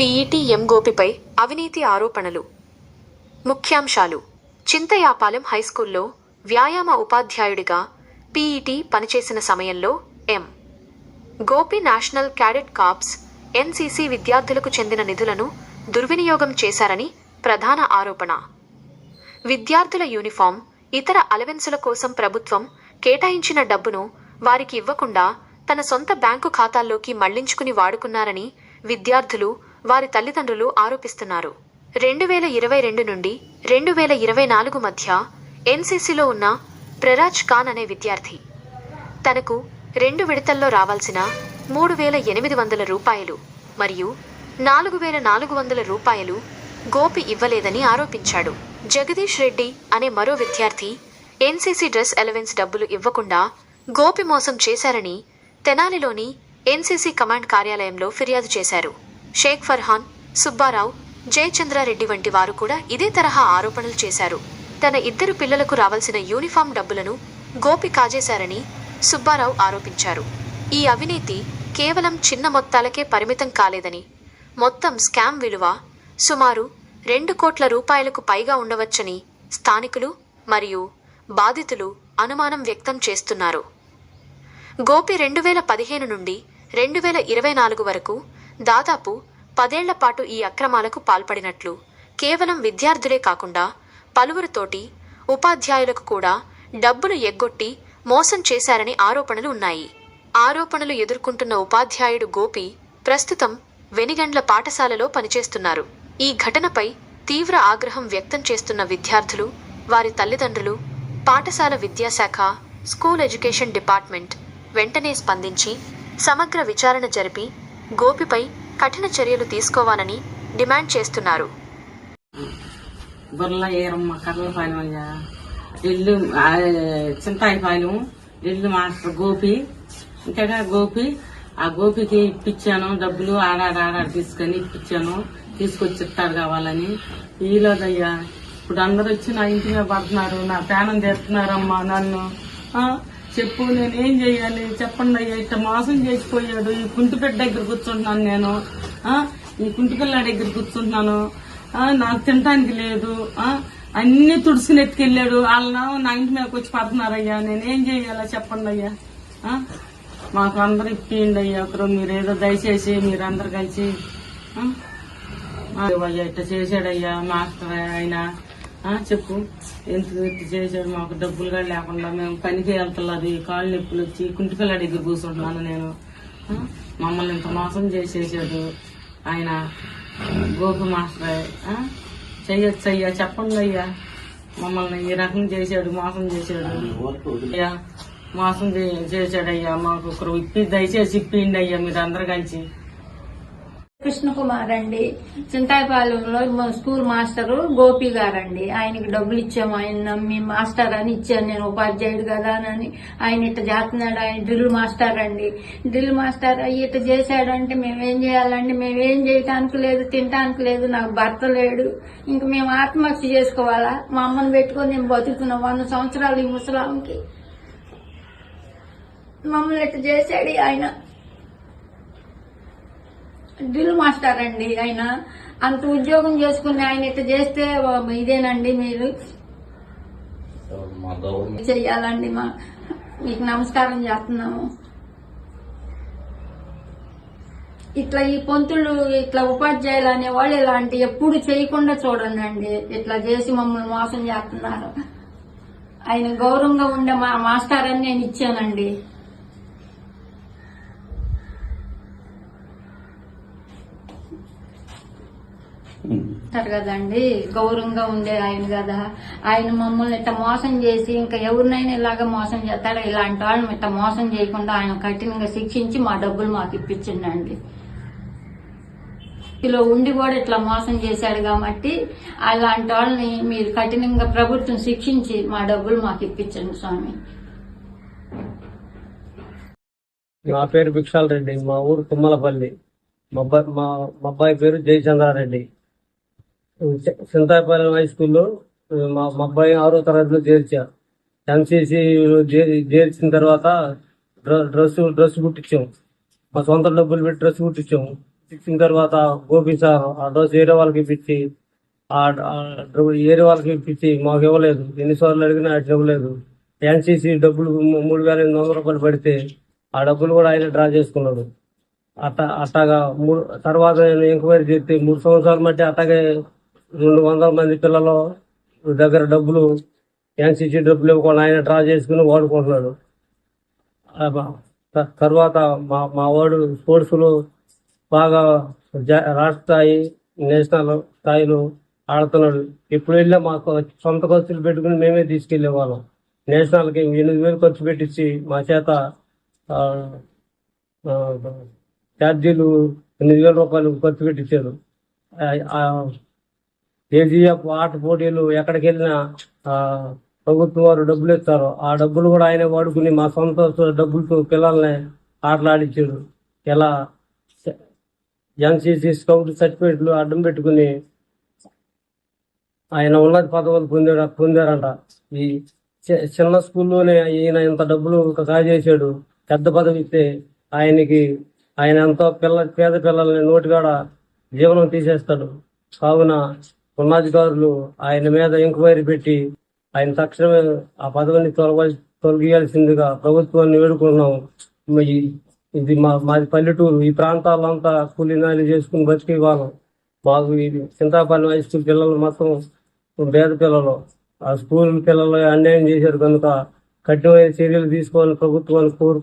PET ఎం గోపిపై అవినీతి ఆరోపణలు. ముఖ్యాంశాలు. చింతయాపాలెం హైస్కూల్లో వ్యాయామ ఉపాధ్యాయుడిగా పీఈటీ పనిచేసిన సమయంలో M. Gopi national cadet corps NCC విద్యార్థులకు చెందిన నిధులను దుర్వినియోగం చేశారని ప్రధాన ఆరోపణ. విద్యార్థుల యూనిఫామ్ ఇతర అలవెన్సుల కోసం ప్రభుత్వం కేటాయించిన డబ్బును వారికి ఇవ్వకుండా తన సొంత బ్యాంకు ఖాతాల్లోకి మళ్ళించుకుని వాడుకున్నారని విద్యార్థులు వారి తల్లిదండ్రులు ఆరోపిస్తున్నారు. రెండు వేల ఇరవై రెండు నుండి రెండు వేల ఇరవై నాలుగు మధ్య ఎన్సీసీలో ఉన్న ప్రరాజ్ ఖాన్ అనే విద్యార్థి తనకు రెండు విడతల్లో రావాల్సిన మూడు వేల ఎనిమిది వందల రూపాయలు మరియు నాలుగు వేల నాలుగు వందల రూపాయలు గోపి ఇవ్వలేదని ఆరోపించాడు. జగదీష్ రెడ్డి అనే మరో విద్యార్థి ఎన్సీసీ డ్రెస్ అలవెన్స్ డబ్బులు ఇవ్వకుండా గోపి మోసం చేశారని తెనాలిలోని ఎన్సీసీ కమాండ్ కార్యాలయంలో ఫిర్యాదు చేశారు. షేక్ ఫర్హాన్ సుబ్బారావు జయచంద్రారెడ్డి వంటి వారు కూడా ఇదే తరహా ఆరోపణలు చేశారు. తన ఇద్దరు పిల్లలకు రావాల్సిన యూనిఫామ్ డబ్బులను గోపి కాజేశారని సుబ్బారావు ఆరోపించారు. ఈ అవినీతి కేవలం చిన్న మొత్తాలకే పరిమితం కాలేదని మొత్తం స్కామ్ విలువ సుమారు రెండు కోట్ల రూపాయలకు పైగా ఉండవచ్చని స్థానికులు మరియు బాధితులు అనుమానం వ్యక్తం చేస్తున్నారు. గోపి రెండు వేల పదిహేను నుండి రెండు వేల ఇరవై నాలుగు వరకు దాదాపు పదేళ్ళ పాటు ఈ అక్రమాలకు పాల్పడినట్లు కేవలం విద్యార్థులే కాకుండా పలువురితోటి ఉపాధ్యాయులకు కూడా డబ్బులు ఎగ్గొట్టి మోసం చేశారని ఆరోపణలు ఉన్నాయి. ఆరోపణలు ఎదుర్కొంటున్న ఉపాధ్యాయుడు గోపి ప్రస్తుతం వెనిగండ్ల పాఠశాలలో పనిచేస్తున్నారు. ఈ ఘటనపై తీవ్ర ఆగ్రహం వ్యక్తం చేస్తున్న విద్యార్థులు వారి తల్లిదండ్రులు పాఠశాల విద్యాశాఖ స్కూల్ ఎడ్యుకేషన్ డిపార్ట్మెంట్ వెంటనే స్పందించి సమగ్ర విచారణ జరిపి గోపిపై కఠిన చర్యలు తీసుకోవాలని డిమాండ్ చేస్తున్నారు. బుర్ర ఏరమ్మ కర్లపాలెం అయ్యా. ఇల్లు చింతాయిపాలెం ఇల్లు మాస్టర్ గోపి. ఇంకా గోపి ఆ గోపికి ఇప్పించాను డబ్బులు ఆడాడ ఆడాడ తీసుకొని ఇప్పించాను. తీసుకొచ్చి ఇస్తారు కావాలని. ఈలోదయ్యా ఇప్పుడు అందరూ వచ్చి నా ఇంటి మీద పడుతున్నారు నా ప్రాణం తెస్తున్నారమ్మా నన్ను. చెప్పు నేను ఏం చెయ్యాలి చెప్పండి అయ్యా ఇట్లా మోసం చేసిపోయాడు. ఈ కుంటిపెట్ట దగ్గర కూర్చుంటున్నాను నేను. ఈ కుంటిపిల్ల దగ్గర కూర్చుంటున్నాను. నాకు తినటానికి లేదు. అన్ని తుడుచుకుని ఎత్తుకెళ్ళాడు. వాళ్ళ నా ఇంటి మీదకి వచ్చి పడుతున్నారయ్యా. నేనేం చెయ్యాలా చెప్పండి అయ్యా. మాకు అందరు ఇప్పియండి అయ్యా. ఒకరు మీరేదో దయచేసి మీరందరు కలిసి అయ్యా ఇట్లా చేశాడయ్యా మాస్టర్ ఆయన. చెప్పు. ఇట్లా చేశాడు? మాకు డబ్బులు కూడా లేకుండా మేము పనికి వెళ్తున్నది కాళ్ళు నొప్పులు వచ్చి కుంటిపిల్ల దగ్గర కూర్చుంటున్నాను నేను? మమ్మల్ని ఇంత మోసం చేసేసాడు ఆయన. గోపి మాస్టర్? చెయ్యొచ్చు అయ్యా చెప్పండి అయ్యా. మమ్మల్ని ఈ రకం చేశాడు మోసం చేశాడు. అయ్యా మోసం చేశాడయ్యా మాకు ఒకరు ఇప్పి దయచేసి ఇప్పిండి అయ్యా మీరు అందరు కలిసి. కృష్ణకుమార్ అండి చింతాయపాలెంలో మా స్కూల్ మాస్టరు గోపి గారండి. ఆయనకి డబ్బులు ఇచ్చాము. ఆయన నమ్మి మాస్టర్ అని ఇచ్చాను నేను. ఉపాధ్యాయుడు కదా అని ఆయన ఇట్ట చేస్తున్నాడు. ఆయన డ్రిల్ మాస్టర్ అండి. డ్రిల్ మాస్టర్ అయ్యి ఇట్ట చేశాడంటే మేమేం చేయాలండి? మేమేం చేయటానికి లేదు తినటానికి లేదు. నాకు భర్త లేడు. ఇంక మేము ఆత్మహత్య చేసుకోవాలా? మా అమ్మని పెట్టుకొని నేను బతుకుతున్నాం. వంద సంవత్సరాలు ఈ ముసలాంకి మమ్మల్ని ఇట్ట చేశాడు ఆయన. డ్రిల్ మాస్టర్ అండి ఆయన. అంత ఉద్యోగం చేసుకుని ఆయన ఇట్లా చేస్తే ఇదేనండి మీరు. చెయ్యాలండి మా మీకు నమస్కారం చేస్తున్నాము. ఇట్లా ఈ పొంతులు ఇట్లా ఉపాధ్యాయులు అనేవాళ్ళు ఇలాంటి ఎప్పుడు చేయకుండా చూడండి అండి ఇట్లా చేసి మమ్మల్ని మోసం చేస్తున్నారు. ఆయన గౌరవంగా ఉండే మా మాస్టర్ అని నేను ఇచ్చానండి. అంటారు కదండి. గౌరవంగా ఉండే ఆయన కదా. ఆయన మమ్మల్ని ఇట్లా మోసం చేసి ఇంకా ఎవరినైనా ఇలాగా మోసం చేస్తాడో. ఇలాంటి వాళ్ళని ఇట్లా మోసం చేయకుండా ఆయన కఠినంగా శిక్షించి మా డబ్బులు మాకు ఇప్పించిండండి. ఇలా ఉండి కూడా ఇట్లా మోసం చేశాడు కాబట్టి అలాంటి వాళ్ళని మీరు కఠినంగా ప్రభుత్వం శిక్షించి మా డబ్బులు మాకు ఇప్పించండి స్వామి. నా పేరు భిక్షాల్ రెడ్డి. మా ఊరు కుమ్మలపల్లి. మా అబ్బాయి మా అబ్బాయి పేరు జయచంద్రారెడ్డి. సింతాపాలెం హై స్కూల్లో మా మా అబ్బాయి ఆరో తరగతిలో చేర్చారు ఎన్సీసీ చేర్చిన తర్వాత డ్రెస్ డ్రెస్ కుట్టించాం. మా సొంత డబ్బులు పెట్టి డ్రెస్ కుట్టించాం. ఇచ్చిన తర్వాత గోపి సార్ ఆ డ్రెస్ వేరే వాళ్ళకి ఇప్పించి ఆ వేరే వాళ్ళకి ఇప్పించి మాకు ఇవ్వలేదు. ఎన్నిసార్లు అడిగినా అట్లా ఇవ్వలేదు. ఎన్సీసీ డబ్బులు మూడు వేల ఎనిమిది వందల రూపాయలు పడితే ఆ డబ్బులు కూడా ఆయన డ్రా చేసుకున్నాడు. అట్ట అట్టగా మూడు తర్వాత నేను ఎంక్వైరీ చేస్తే మూడు సంవత్సరాల మట్టి అట్టగే రెండు వందల మంది పిల్లలు దగ్గర డబ్బులు ఎన్సీసీ డబ్బులు ఇవ్వకుండా ఆయన డ్రా చేసుకుని వాడుకుంటున్నాడు. తర్వాత మా మా వాడు స్పోర్ట్స్లో బాగా జా- రాష్ట్ర స్థాయి నేషనల్ స్థాయిలో ఆడుతున్నాడు. ఇప్పుడు వెళ్ళా మాకు సొంత ఖర్చులు పెట్టుకుని మేమే తీసుకెళ్ళే వాళ్ళం. నేషనల్కి ఎనిమిది వేలు ఖర్చు పెట్టించి మా చేత ఛార్జీలు ఎనిమిది వేల రూపాయలు ఖర్చు పెట్టించారు కేజీఎఫ్ ఆట పోటీలు ఎక్కడికి వెళ్ళినా ప్రభుత్వం వారు డబ్బులు ఇస్తారు. ఆ డబ్బులు కూడా ఆయన వాడుకుని మా సొంత డబ్బులతో పిల్లల్ని ఆటలాడించాడు. ఇలా ఎన్సీసీ స్కౌట్ సర్టిఫికెట్లు అడ్డం పెట్టుకుని ఆయన ఉన్నత పదవులు పొందాడు పొందారంట. ఈ చి- చిన్న స్కూల్లోనే ఈయన ఇంత డబ్బులు కాజేశాడు పెద్ద పదవి ఇస్తే ఆయనకి ఆయన ఎంతో పిల్ల పేద పిల్లల్ని నోటికాడ జీవనం తీసేస్తాడు. కావున ఉన్నతాధికారులు ఆయన మీద ఎంక్వైరీ పెట్టి ఆయన తక్షణమే ఆ పదవిని తొలగ తొలగియాల్సిందిగా ప్రభుత్వాన్ని వేడుకున్నాం ఈ- ఇది మా మాది పల్లెటూరు. ఈ ప్రాంతాలంతా కూలీనాలు చేసుకుని బతికే వాళ్ళం. మాకు ఇది చింతాపల్లి హై స్కూల్ పిల్లలు మొత్తం పేద పిల్లలు. ఆ స్కూల్ పిల్లలు అన్యాయం చేశారు కనుక కఠినమైన చర్యలు తీసుకోవాలని ప్రభుత్వాన్ని కోరు